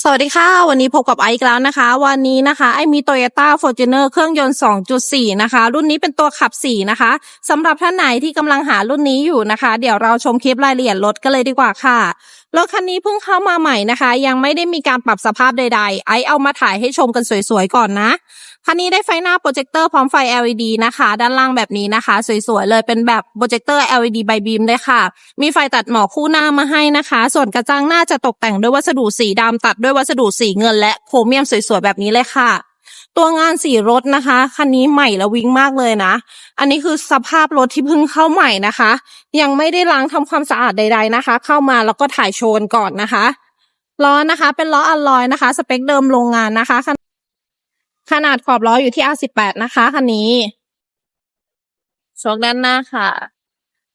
สวัสดีค่ะ วันนี้พบกับไอซ์อีกแล้วนะคะ วันนี้นะคะ ไอมี Toyota Fortuner เครื่องยนต์ 2.4 นะคะ รุ่นนี้เป็นตัวขับ 4 นะคะสำหรับท่านไหนที่กำลังหารุ่นนี้อยู่นะคะ เดี๋ยวเราชมคลิปรายละเอียดรถกันเลยดีกว่าค่ะ รถคันนี้เพิ่งเข้ามาใหม่นะคะ ยังไม่ได้มีการปรับสภาพใดๆ ไอเอามาถ่ายให้ชมกันสวยๆก่อนนะ คันนี้ได้ไฟหน้าโปรเจคเตอร์พร้อมไฟ LED นะคะ ด้านล่างแบบนี้นะคะ สวยๆเลยเป็นแบบโปรเจคเตอร์ LED ใบบีมเลยค่ะ มีไฟตัดหมอกคู่หน้ามาให้นะคะ ส่วนกระจังหน้าจะตกแต่งด้วยวัสดุสีดำตัดด้วยวัสดุสีเงินและโครเมียมสวยๆแบบนี้เลยค่ะ ตัวงานสีรถนะคะ คันนี้ใหม่และวิ่งมากเลยนะ อันนี้คือสภาพรถที่เพิ่งเข้าใหม่นะคะ ยังไม่ได้ล้างทำความสะอาดใด ๆนะคะ เข้ามาแล้วก็ถ่ายโชว์ก่อนนะคะล้อนะคะ เป็นล้ออัลลอยนะคะ สเปคเดิมโรงงานนะคะ ขนาดขอบล้ออยู่ที่ R18 นะคะคันนี้โชคด้านหน้าค่ะ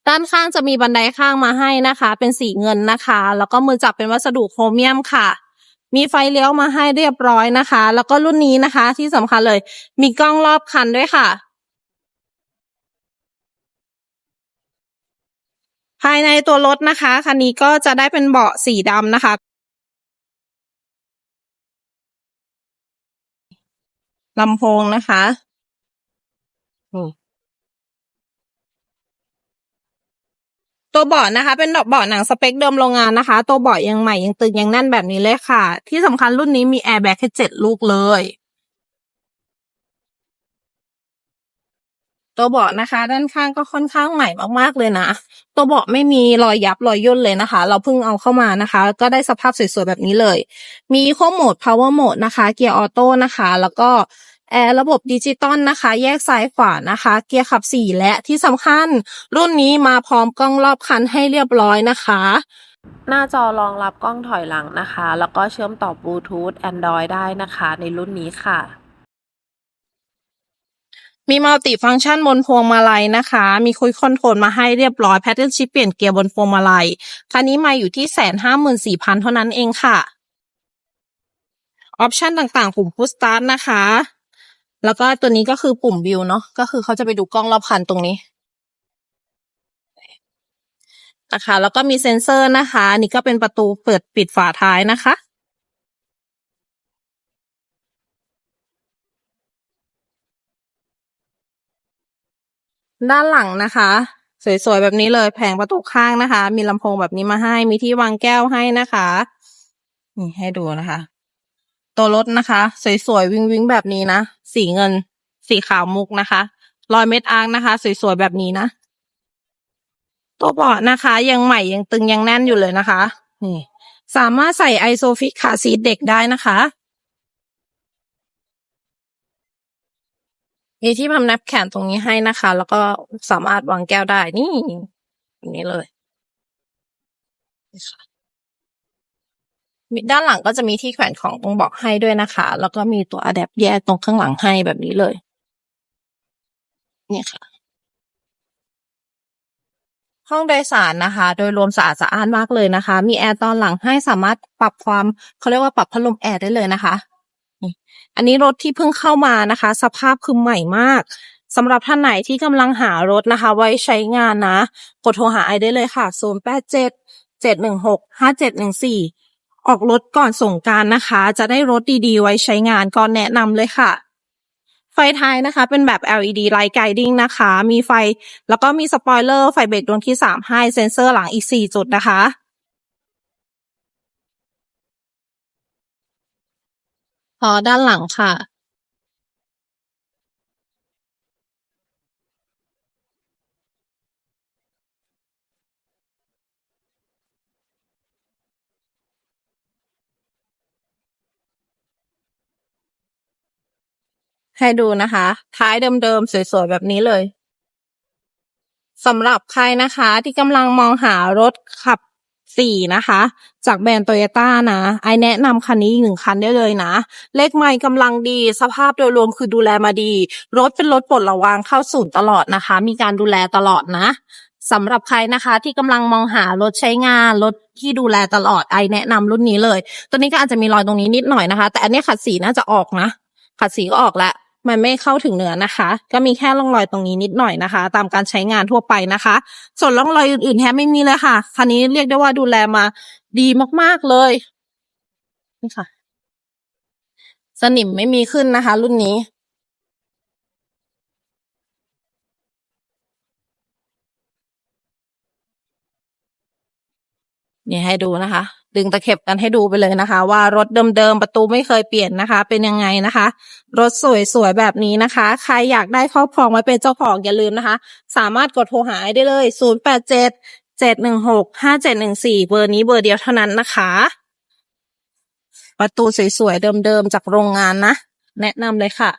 ด้านข้างจะมีบันไดข้างมาให้นะคะ เป็นสีเงินนะคะ แล้วก็มือจับเป็นวัสดุโครเมียมค่ะ มีไฟเลี้ยวมาให้เรียบร้อยนะคะ แล้วก็รุ่นนี้นะคะ ที่สำคัญเลย มีกล้องรอบคันด้วยค่ะ ภายในตัวรถนะคะคันนี้ก็จะได้เป็นเบาะสีดำนะคะ ลำโพงนะคะอืม ตัวเบาะนะคะ เป็นเบาะหนังสเปคเดิมโรงงานนะคะ ตัวเบาะยังใหม่ยังตึงยังแน่นแบบนี้เลยค่ะ ที่สำคัญรุ่นนี้มีแอร์แบ็กแค่เจ็ดลูกเลย ตัวเบาะนะคะ ด้านข้างก็ค่อนข้างใหม่มากๆเลยนะ ตัวเบาะไม่มีรอยยับรอยย่นเลยนะคะ เราเพิ่งเอาเข้ามานะคะ ก็ได้สภาพสวยๆแบบนี้เลย มีโคโหมด power mode นะคะ เกียร์ออโต้นะคะ แล้วก็ แอร์ระบบดิจิตอลนะคะ แยกซ้ายขวานะคะ เกียร์ขับสี่และที่สำคัญ รุ่นนี้มาพร้อมกล้องรอบคันให้เรียบร้อยนะคะ หน้าจอรองรับกล้องถอยหลังนะคะ แล้วก็เชื่อมต่อบลูทูธ Android ได้นะคะ ในรุ่นนี้ค่ะมีมัลติฟังก์ชันบนพวงมาลัยนะคะ มีคุยคอนโทรลมาให้เรียบร้อยแพทเทิร์นชิปเปลี่ยนเกียร์บนพวงมาลัย คันนี้มาอยู่ที่แสนห้าหมื่นสี่พันเท่านั้นเองค่ะ ออปชันต่างๆปุ่มพุชสตาร์ทนะคะ แล้วก็ตัวนี้ก็คือปุ่มวิวเนาะก็คือเขาจะไปดูกล้องรอบคันตรงนี้นะคะ แล้วก็มีเซ็นเซอร์นะคะนี่ก็เป็นประตูเปิดปิดฝาท้ายนะคะ ด้านหลังนะคะ สวยๆ แบบนี้เลยแผงประตูข้างนะคะ มีลำโพงแบบนี้มาให้มีที่วางแก้วให้นะคะ นี่ให้ดูนะคะ ตัวรถนะคะ สวยๆ วิงวิงแบบนี้นะ สีเงิน สีขาวมุกนะคะรอยเม็ดอาร์นะคะ สวยๆ แบบนี้นะ ตัวเบาะนะคะ ยังใหม่ยังตึงยังแน่นอยู่เลยนะคะ นี่ สามารถใส่ไอโซฟิกขาซีทเด็กได้นะคะมีที่พำนับแขนตรงนี้ให้นะคะ แล้วก็สามารถวางแก้วได้นี่อย่างนี้เลยนี่ค่ะ ด้านหลังก็จะมีที่แขวนของตรงบอกให้ด้วยนะคะ แล้วก็มีตัวอะแดปแยกตรงข้างหลังให้แบบนี้เลยเนี่ยค่ะ ห้องโดยสารนะคะ โดยรวมสะอาดสะอ้านมากเลยนะคะ มีแอร์ตอนหลังให้สามารถปรับความเขาเรียกว่าปรับพัดลมแอร์ได้เลยนะคะ อันนี้รถที่เพิ่งเข้ามานะคะ สภาพคือใหม่มากสำหรับท่านไหนที่กำลังหารถนะคะ ไว้ใช้งานนะ กดโทรหาไอได้เลยค่ะ 0 8 7 7 1 6 5 7 1 4 ออกรถก่อนส่งการนะคะ จะได้รถดีๆ ไว้ใช้งานก็แนะนำเลยค่ะ ไฟท้ายนะคะ เป็นแบบ LED Light Guiding นะคะ มีไฟแล้วก็มีสปอยเลอร์ไฟเบรกดวงที่สามให้เซ็นเซอร์หลังอีกสี่จุดนะคะพอด้านหลังค่ะ ให้ดูนะคะ ท้ายเดิมๆ สวยๆ แบบนี้เลยสำหรับใครนะคะที่กำลังมองหารถขับสี่นะคะ จากแบรนด์โตโยต้านะ ไอแนะนำคันนี้อีกหนึ่งคันได้เลยนะ เลขไม่กำลังดี สภาพโดยรวมคือดูแลมาดี รถเป็นรถปลดระวางเข้าศูนย์ตลอดนะคะ มีการดูแลตลอดนะสำหรับใครนะคะที่กำลังมองหารถใช้งาน รถที่ดูแลตลอดไอแนะนำรุ่นนี้เลย ตัวนี้ก็อาจจะมีรอยตรงนี้นิดหน่อยนะคะ แต่อันนี้ขัดสีน่าจะออกนะ ขัดสีก็ออกแล้ว มันไม่เข้าถึงเนื้อนะคะ ก็มีแค่ร่องรอยตรงนี้นิดหน่อยนะคะ ตามการใช้งานทั่วไปนะคะ ส่วนร่องรอยอื่นๆแทบไม่มีเลยค่ะคันนี้เรียกได้ว่าดูแลมาดีมากๆเลยนี่ค่ะ สนิมไม่มีขึ้นนะคะ รุ่นนี้ นี่ให้ดูนะคะ ดึงตะเข็บกันให้ดูไปเลยนะคะ ว่ารถเดิมๆประตูไม่เคยเปลี่ยนนะคะ เป็นยังไงนะคะ รถสวยๆแบบนี้นะคะ ใครอยากได้ครอบครองไว้เป็นเจ้าของอย่าลืมนะคะ สามารถกดโทรหาได้เลย 0 8 7 7 1 6 5 7 1 4 เบอร์นี้เบอร์เดียวเท่านั้นนะคะ ประตูสวยๆเดิมๆจากโรงงานนะ แนะนำเลยค่ะ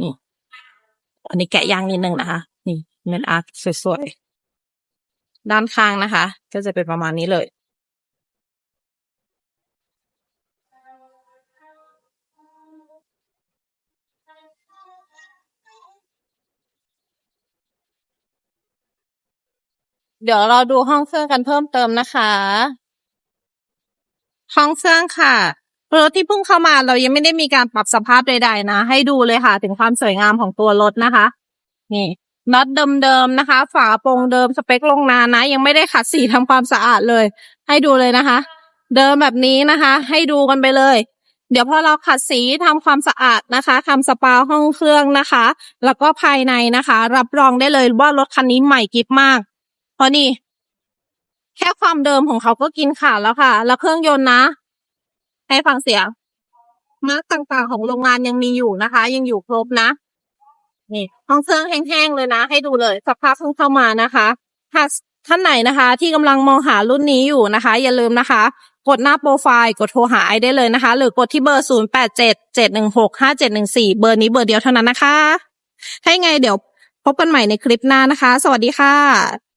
นี่อันนี้แกะยางนิดนึงนะคะ นี่เม็อาร์ตสวยๆ ด้านข้างนะคะ ก็จะเป็นประมาณนี้เลย เดี๋ยวเราดูห้องเครื่องกันเพิ่มเติมนะคะ ห้องเครื่องค่ะรถที่เพิ่งเข้ามาเรายังไม่ได้มีการปรับสภาพใดๆนะ ให้ดูเลยค่ะ ถึงความสวยงามของตัวรถนะคะ นี่ น็อตเดิมๆนะคะ ฝาโปรงเดิมสเปคโรงงานนะ ยังไม่ได้ขัดสีทำความสะอาดเลย ให้ดูเลยนะคะ เดิมแบบนี้นะคะ ให้ดูกันไปเลย เดี๋ยวพอเราขัดสีทำความสะอาดนะคะทำสปาห้องเครื่องนะคะ แล้วก็ภายในนะคะ รับรองได้เลยว่ารถคันนี้ใหม่กิฟมาก เพราะนี่ แค่ความเดิมของเขาก็กินขาดแล้วค่ะ แล้วเครื่องยนต์นะ ให้ฟังเสียงมาร์กต่างๆของโรงงานยังมีอยู่นะคะ ยังอยู่ครบนะ นี่ห้องเครื่องแห้งๆเลยนะ ให้ดูเลยสภาพเพิ่งเข้ามานะคะหากท่านไหนนะคะ ที่กำลังมองหารุ่นนี้อยู่นะคะ อย่าลืมนะคะ กดหน้าโปรไฟล์กดโทรหาไอได้เลยนะคะ หรือกดที่เบอร์ 0 8 7 7 1 6 5 7 1 4 เบอร์นี้เบอร์เดียวเท่านั้นนะคะให้ไงเดี๋ยวพบกันใหม่ในคลิปหน้านะคะ สวัสดีค่ะ